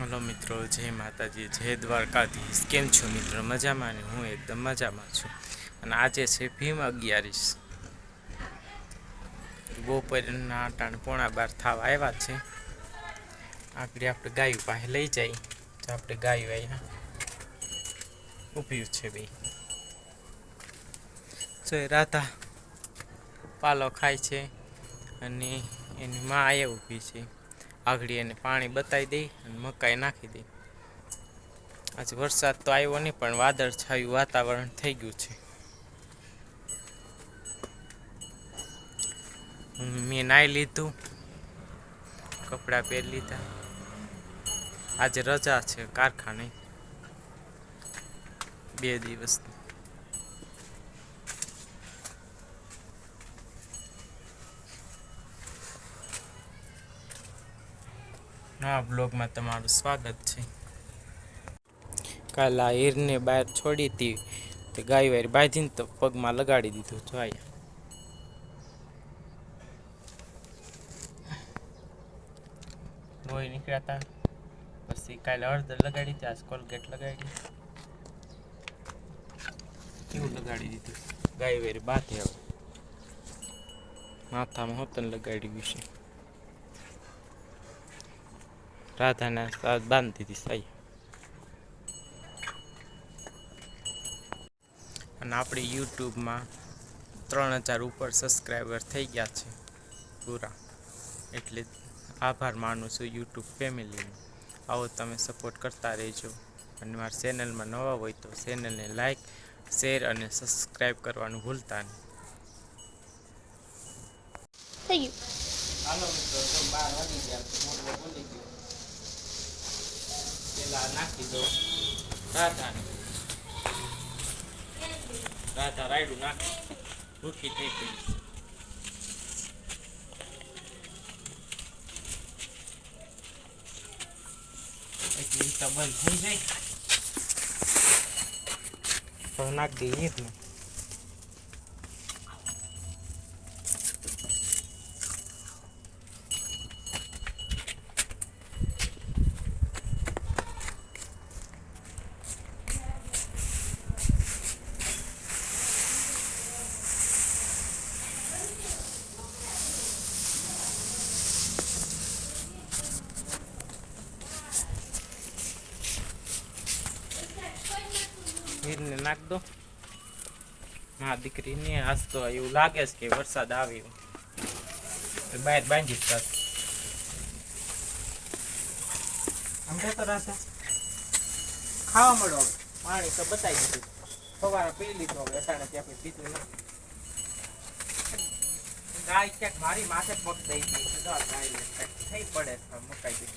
Hello મિત્રો, જય માતાજી, જય દ્વારકાધીશ. કેમ છો મિત્રો? મજામાં ને? હું એકદમ મજામાં છું. અને આજે છે ભીમ અગિયારીસ. બપોરના આટાણ પોણા બાર થાવ આવ્યા છે. આગળ આપણે ગાયું પાસે લઈ જાય. તો આપણે ગાયું અહીંયા ઊભી છે ભાઈ તો એ રાધા. પાલો ખાય છે અને એની માં અહીંયા ઊભી છે. આગળ એને પાણી બતાવી દઈ અને મકાઈ નાખી દઈ. આજે વરસાદ તો આવ્યો નહીં, પણ વાદળ છાયું વાતાવરણ થઈ ગયું છે. મેં નાઈ લીધું, કપડાં પહેરી લીધા. આજે રજા છે કારખાને. બે દિવસની. નવા બ્લોગમાં તમારું સ્વાગત છે. કાલ આ હીરને બહાર છોડી હતી, તે ગાય વાય બાંધીને તો પગમાં લગાડી દીધું જો આયા લોહી નીકળ્યા હતા પછી કાલે અડધર લગાડી હતી, આજ કોલગેટ લગાડી કેવું લગાડી દીધું? ગાય વેરી બાંધી હવે. માથામાં હોતન લગાડી છે. રાધાને સાથ બાંધી દીધી સાઈ. અને આપણી યુટ્યુબમાં ત્રણ હજાર ઉપર સબસ્ક્રાઈબર થઈ ગયા છે પૂરા. એટલે આભાર માનું છું યુટ્યુબ ફેમિલીનો. આવો તમે સપોર્ટ કરતા રહેજો. અને મારી ચેનલમાં નવા હોય તો ચેનલને લાઈક શેર અને સબસ્ક્રાઈબ કરવાનું ભૂલતા નહીં. થઈ ગયું હાલો મિત્રો તો બાર વાગી ગયા તો મોટો બોલી ગયો પેલા નાખી દો રાધા રાધા રાયડું નાખી ભૂખી થઈ ગઈ એટલે ઈ તો બંધ થઈ જાય તો નાખી દઈએ ને હીરને નાખ દો. હા દીકરીને આજ તો એવું લાગે છે કે વરસાદ આવ્યો બહાર બાંધી પાછું આમ તો રાધા ખાવા મળો હવે. પાણી તો બતાવી દીધું. સવારે પી લીધું હવે ત્યાં પીધું ના ગાય ક્યાંક મારી માથે પગ દઈ ગઈ ગાય થઈ પડે મુકાઈ દઈ